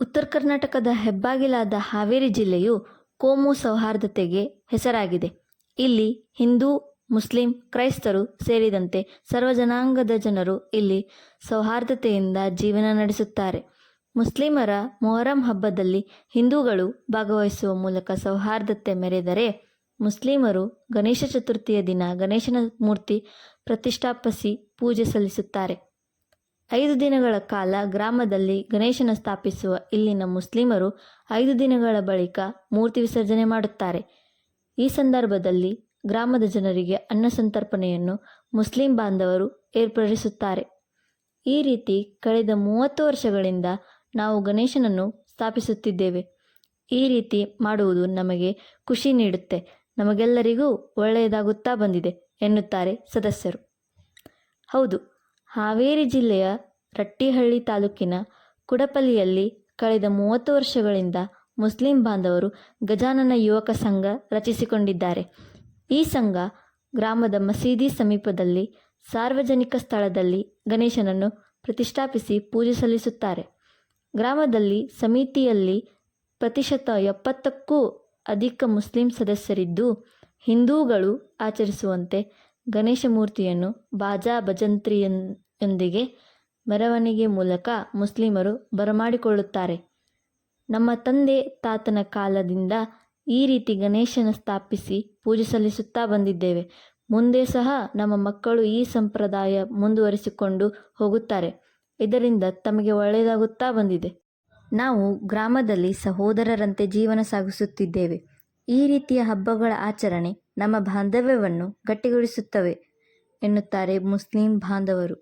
ಉತ್ತರ ಕರ್ನಾಟಕದ ಹೆಬ್ಬಾಗಿಲಾದ ಹಾವೇರಿ ಜಿಲ್ಲೆಯು ಕೋಮು ಸೌಹಾರ್ದತೆಗೆ ಹೆಸರಾಗಿದೆ. ಇಲ್ಲಿ ಹಿಂದೂ, ಮುಸ್ಲಿಂ, ಕ್ರೈಸ್ತರು ಸೇರಿದಂತೆ ಸರ್ವ ಜನಾಂಗದ ಜನರು ಇಲ್ಲಿ ಸೌಹಾರ್ದತೆಯಿಂದ ಜೀವನ ನಡೆಸುತ್ತಾರೆ. ಮುಸ್ಲಿಮರ ಮೊಹರಂ ಹಬ್ಬದಲ್ಲಿ ಹಿಂದೂಗಳು ಭಾಗವಹಿಸುವ ಮೂಲಕ ಸೌಹಾರ್ದತೆ ಮೆರೆದರೆ ಮುಸ್ಲಿಮರು ಗಣೇಶ ಚತುರ್ಥಿಯ ದಿನ ಗಣೇಶನ ಮೂರ್ತಿ ಪ್ರತಿಷ್ಠಾಪಿಸಿ ಪೂಜೆ ಸಲ್ಲಿಸುತ್ತಾರೆ. ಐದು ದಿನಗಳ ಕಾಲ ಗ್ರಾಮದಲ್ಲಿ ಗಣೇಶನ ಸ್ಥಾಪಿಸುವ ಇಲ್ಲಿನ ಮುಸ್ಲಿಮರು ಐದು ದಿನಗಳ ಬಳಿಕ ಮೂರ್ತಿ ವಿಸರ್ಜನೆ ಮಾಡುತ್ತಾರೆ. ಈ ಸಂದರ್ಭದಲ್ಲಿ ಗ್ರಾಮದ ಜನರಿಗೆ ಅನ್ನ ಸಂತರ್ಪಣೆಯನ್ನು ಮುಸ್ಲಿಂ ಬಾಂಧವರು ಏರ್ಪಡಿಸುತ್ತಾರೆ. ಈ ರೀತಿ ಕಳೆದ ಮೂವತ್ತು ವರ್ಷಗಳಿಂದ ನಾವು ಗಣೇಶನನ್ನು ಸ್ಥಾಪಿಸುತ್ತಿದ್ದೇವೆ. ಈ ರೀತಿ ಮಾಡುವುದು ನಮಗೆ ಖುಷಿ ನೀಡುತ್ತೆ. ನಮಗೆಲ್ಲರಿಗೂ ಒಳ್ಳೆಯದಾಗುತ್ತಾ ಬಂದಿದೆ ಎನ್ನುತ್ತಾರೆ ಸದಸ್ಯರು. ಹೌದು ಹಾವೇರಿ ಜಿಲ್ಲೆಯ ರಟ್ಟಿಹಳ್ಳಿ ತಾಲೂಕಿನ ಕುಡಪಲ್ಲಿಯಲ್ಲಿ ಕಳೆದ ಮೂವತ್ತು ವರ್ಷಗಳಿಂದ ಮುಸ್ಲಿಂ ಬಾಂಧವರು ಗಜಾನನ ಯುವಕ ಸಂಘ ರಚಿಸಿಕೊಂಡಿದ್ದಾರೆ. ಈ ಸಂಘ ಗ್ರಾಮದ ಮಸೀದಿ ಸಮೀಪದಲ್ಲಿ ಸಾರ್ವಜನಿಕ ಸ್ಥಳದಲ್ಲಿ ಗಣೇಶನನ್ನು ಪ್ರತಿಷ್ಠಾಪಿಸಿ ಪೂಜೆ ಸಲ್ಲಿಸುತ್ತಾರೆ. ಗ್ರಾಮದಲ್ಲಿ ಸಮಿತಿಯಲ್ಲಿ ಪ್ರತಿಶತ ಎಪ್ಪತ್ತಕ್ಕೂ ಅಧಿಕ ಮುಸ್ಲಿಂ ಸದಸ್ಯರಿದ್ದು, ಹಿಂದೂಗಳು ಆಚರಿಸುವಂತೆ ಗಣೇಶ ಮೂರ್ತಿಯನ್ನು ಬಾಜಾ ಭಜಂತ್ರಿಯೊಂದಿಗೆ ಮೆರವಣಿಗೆ ಮೂಲಕ ಮುಸ್ಲಿಮರು ಬರಮಾಡಿಕೊಳ್ಳುತ್ತಾರೆ. ನಮ್ಮ ತಂದೆ ತಾತನ ಕಾಲದಿಂದ ಈ ರೀತಿ ಗಣೇಶನ ಸ್ಥಾಪಿಸಿ ಪೂಜೆ ಸಲ್ಲಿಸುತ್ತಾ ಬಂದಿದ್ದೇವೆ. ಮುಂದೆ ಸಹ ನಮ್ಮ ಮಕ್ಕಳು ಈ ಸಂಪ್ರದಾಯ ಮುಂದುವರಿಸಿಕೊಂಡು ಹೋಗುತ್ತಾರೆ. ಇದರಿಂದ ತಮಗೆ ಒಳ್ಳೆಯದಾಗುತ್ತಾ ಬಂದಿದೆ. ನಾವು ಗ್ರಾಮದಲ್ಲಿ ಸಹೋದರರಂತೆ ಜೀವನ ಸಾಗಿಸುತ್ತಿದ್ದೇವೆ. ಈ ರೀತಿಯ ಹಬ್ಬಗಳ ಆಚರಣೆ ನಮ್ಮ ಬಾಂಧವ್ಯವನ್ನು ಗಟ್ಟಿಗೊಳಿಸುತ್ತವೆ ಎನ್ನುತ್ತಾರೆ ಮುಸ್ಲಿಂ ಬಾಂಧವರು.